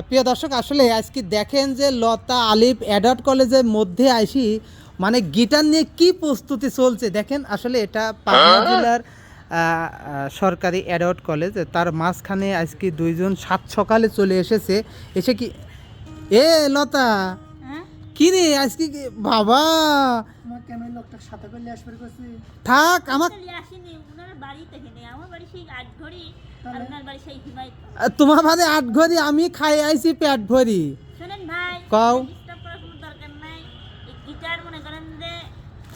প্রিয় দর্শক আসলে আজকে দেখেন যে লতা আলিফ অ্যাডাল্ট কলেজের মধ্যে আইসি মানে গিটার নিয়ে কি প্রস্তুতি চলছে? দেখেন আসলে এটা পাবনা জেলার আহ, আহ, সরকারি অ্যাডাল্ট কলেজ তার মাঝখানে আজকে দুইজন সাত সকালে চলে এসেছে। এসে কি এ লতা হ্যাঁ। কি রে আজকে কি বাবা লোকটা সাথে করলে আসবার করছি থাক আমার আসেনি ওনার বাড়ি থেকে নেই আমার বাড়ি সেই আট ঘড়ি আর বাড়ি সেই হিমাই তোমার ভাবে আট ঘড়ি আমি খাই আইছি পেট ভরি। শোনেন ভাই কও। ডিস্টার্ব করার কোনো দরকার নাই এই গিটার মনে করেন যে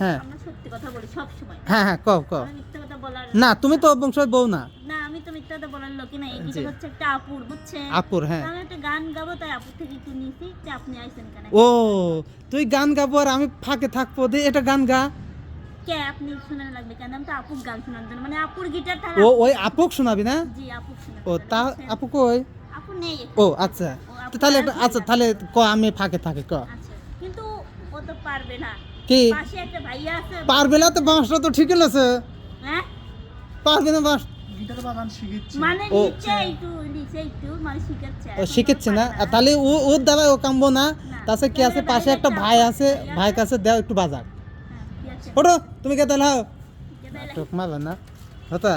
হ্যাঁ। আমরা সত্যি কথা বলি সব সময় হ্যাঁ হ্যাঁ কও কও। মিথ্যা কথা বলার না তুমি তো বংশের বউ না। তো বলার লোকই না এই। গিটার হচ্ছে একটা আপুর বুঝছেন? আপুর হ্যাঁ। আমি একটা গান গাবো তাই আপুর থেকে একটু নিয়েছি যে আপনি আইসেন কেন? ও তুই গান গাবো আর আমি ফাঁকে থাকব দে এটা গান গা। কে আপনি শোনানো লাগবে কেন? আমি তো আপুর গান শোনার জন্য মানে আপুর গিটার তাহলে ও ওই আপুক শোনাবি না? জি আপু শোনার ও তা বুঝছেন? আপু কই? আপু নেই ও আচ্ছা। তাহলে একটা আচ্ছা তাহলে ক আমি ফাঁকে থাকি ক। আচ্ছা কিন্তু ও তো পারবে না। কি? পাশে একটা ভাইয়া আছে। পারবে না তো বাঁশটা তো ঠিক আছে হ্যাঁ? পারবে না বাঁশ গিটার বাজান শিখেছি। মানে ও। নিচে একটু নিচে একটু মানে শিখাচ্ছে ও শিখেছে না? আর তাহলে ও ওর দ্বারা ও কামবো না। তাছাড়া কি আছে? পাশে একটা ভাই আছে ভাই কাছে দেও একটু বাজাক হ্যাঁ, ওটো তুমি কে তাহলে হও টক মারবে না। হতা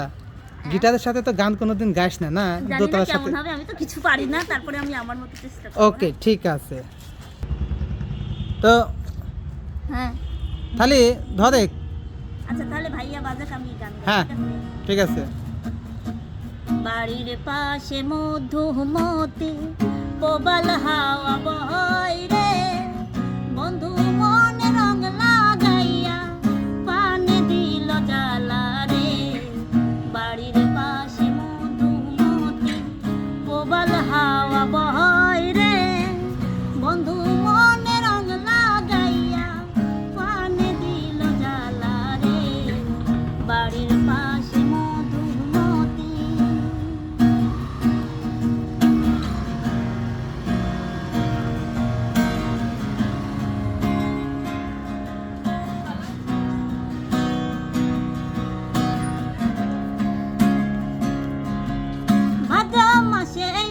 গিটারের সাথে তো গান কোনোদিন গাইস না না? দোতলার সাথে। হবে আমি তো কিছু পারি না তারপরে আমি আমার মতো চেষ্টা করব। ওকে ঠিক আছে। তো হ্যাঁ। তাহলে ধরে আচ্ছা তাহলে ভাইয়া বাজাক আমি গান হ্যাঁ। ঠিক আছে? বাড়ির পাশে মধুমতি প্রবল হাওয়া 些。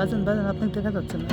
বাজেন বাজেন আপনি দেখা যাচ্ছে না।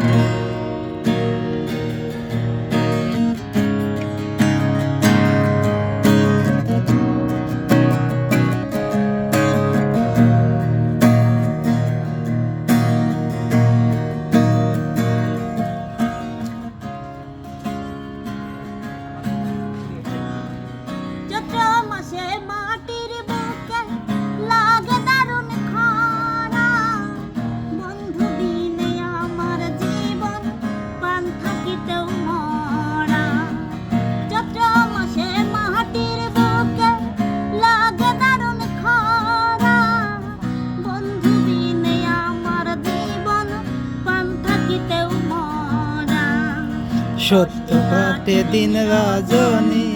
সত্য কাটে দিন রজনী।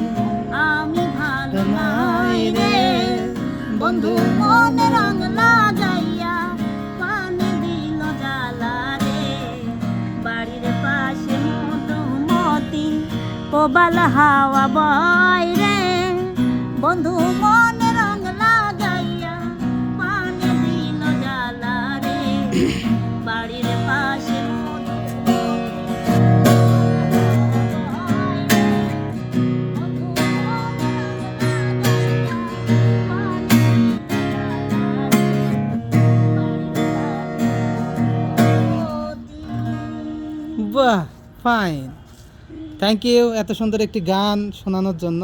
আমি ভালো নাই রে। বন্ধু মনে রং না যাইয়া পানি দিল জ্বালা রে। বাড়ির পাশে মধুমতি প্রবল হাওয়া বয় রে। বন্ধু বাহ ফাইন থ্যাংক ইউ এত সুন্দর একটি গান শোনানোর জন্য।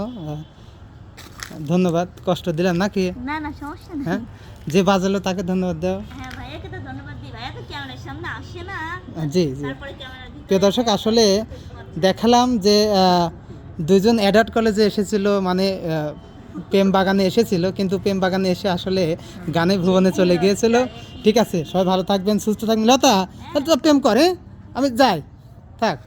ধন্যবাদ। কষ্ট দিলাম নাকি? না না সমস্যা নেই। হ্যাঁ? যে বাজালো তাকে ধন্যবাদ দাও। হ্যাঁ ভাইয়াকে তো ধন্যবাদ দিই। ভাইয়া তো ক্যামেরার সামনে আসে না। জি জি। প্রিয় দর্শক আসলে দেখালাম যে দুজন অ্যাডাল্ট কলেজে এসেছিল মানে প্রেম বাগানে এসেছিল কিন্তু প্রেম বাগানে এসে আসলে গানে ভুবনে চলে গিয়েছিল। ঠিক আছে সবাই ভালো থাকবেন সুস্থ থাকবেন। লতা তাহলে তো প্রেম করে আমি যাই। থাক